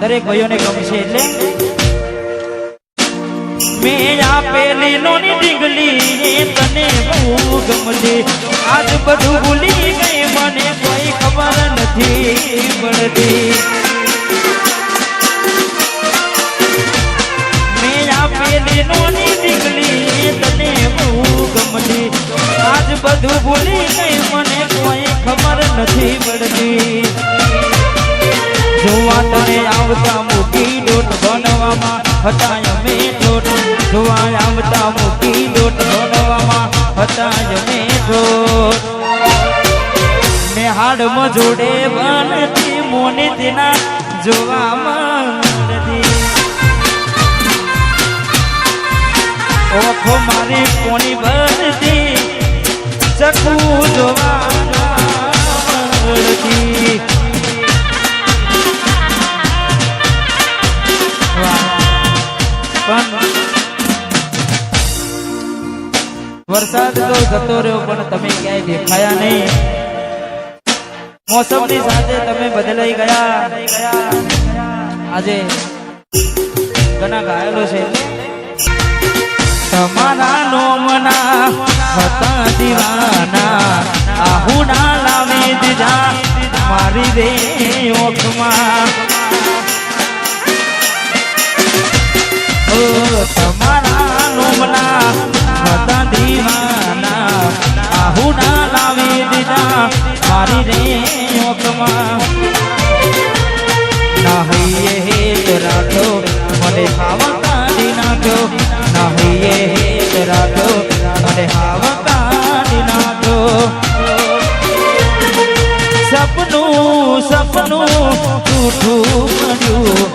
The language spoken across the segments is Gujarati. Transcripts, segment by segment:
દરેક ભાઈઓને ગમશે એટલે. મેં આપેલી નોની ડીંગલી તને બહુ ગમતી આજ બધું ભૂલી ગઈ, મને કોઈ ખબર નથી, પડતી. મેં આપેલી નોની નથી મળતી. જોવા તને આવતા મૂકી લોટ બનવામાં હતા અમે લોટ. જોવા આવતા મૂકી લોટ બનવામાં હતા અમે લોટ. મેં હાડમાં જોડે બનતી મોને તેના જોવામાં ઓખો મારી કોની બનતી? ચકુ જોવા વરસાદ તો જતો રહ્યો, પણ તમે ક્યાંય દેખાયા નહીં. મોસમની સાથે તમે બદલાઈ ગયા. આજે ઘણા ગાયેલો છે. તમારા નોમના હતા દીવાના આહુડા લાવી દીધા મારી રે ઓખમાં. મારી રે ઓખમાં નાહીએ હેત રાખો મને હાવા કાઢી નાખ્યો નાહીએ હેત રાખો મને હાવા કાઢી નાખો. સપનું સપનું તૂઠું પડ્યું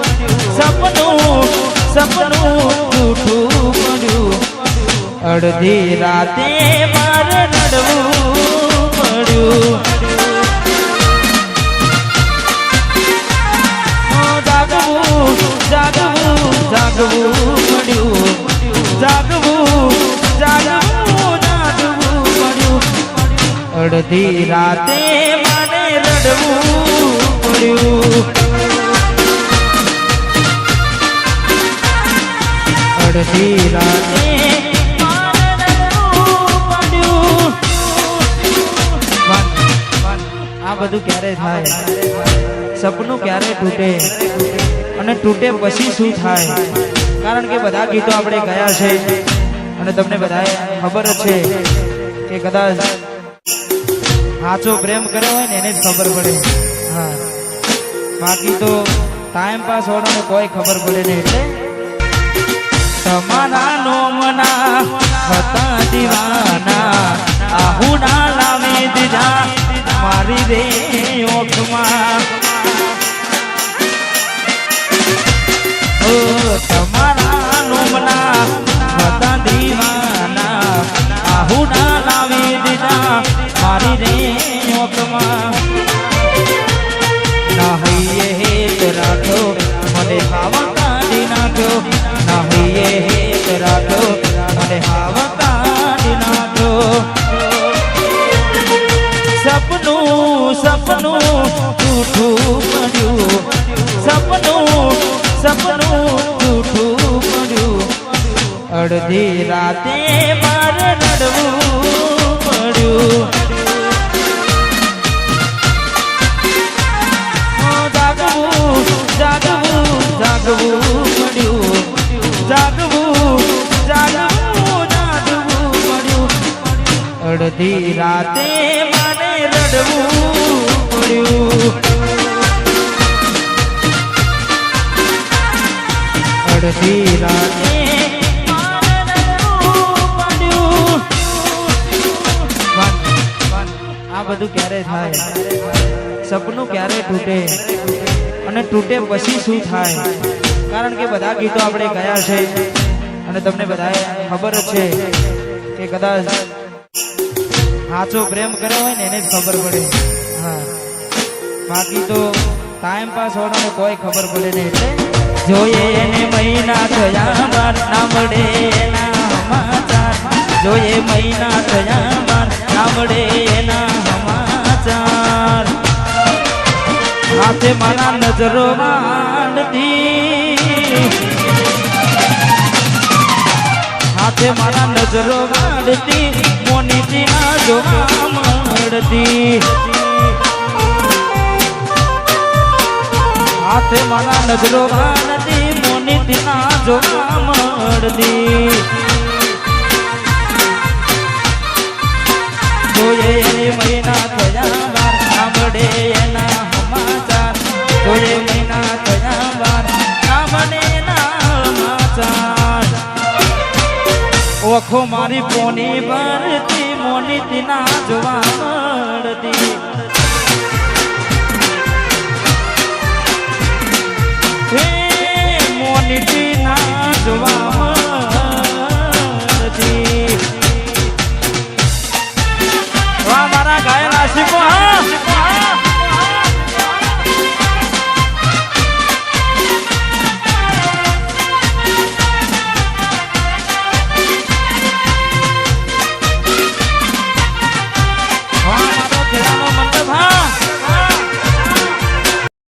સપનું સપનું તૂઠું પડ્યું અડધી રાતે મારે રડવું પડ્યું. અડધી રાતે મને રડવું પડ્યું. અડધી રાતે. આ બધું ક્યારે થાય? સપનું ક્યારે તૂટે? અને તૂટે પછી શું થાય? કારણ કે બધા ગીતો આપણે ગયા છે અને તમને બધાએ ખબર છે કે કદાચ સાચો પ્રેમ કર્યો હોય ને એને જ ખબર પડે. હા. બાકી તો ટાઈમ પાસ હોવાનો કોઈ ખબર પડે નહીં, એટલે તમારા તમારા નોમના હતા દીવાના, આહુના લાવી દીધા મારી રે ઓખમાં નાહીએ હેત રાખો મને હાવા કાઢી નાખ્યો નાહીએ હેત રાખો મને હાવા કાઢી નાખ્યો સપનું સપનું અડધી રાતે મારે રડવું પડ્યું જાગવું જાગવું જાગવું પડ્યું જાગવું જાગવું જાગવું પડ્યું અડધી રાતે મને રડવું પડ્યું અડધી રાતે બધું ક્યારે થાય? સપનું ક્યારે તૂટે? અને તૂટે પછી શું થાય? કારણ કે બધા ગીતો આપણે ગયા છે. અને તમને બધાએ ખબર છે કે કદાચ સાચો પ્રેમ કર્યો હોય ને એને જ ખબર પડે. હા. બાકી તો ટાઈમ પાસ હોવાનો કોઈ ખબર પડે નહીં એટલે જોઈએ એને મહિના થયા બાર ના મળે એના સમાચાર. જોઈએ મહિના થયા માર ના મળે એના હાથે મારા નજરો માંડતી હાથે મારા નજરો માંડતી મોનીજી ના જો મળતી હાથે મારા નજરો માંડતી મોનીજી ના જો મળતી જોઈએ મહિના થયા સાંભળે ઓખો મારી પોની ભરતી મોની તિના જોવા મળતી.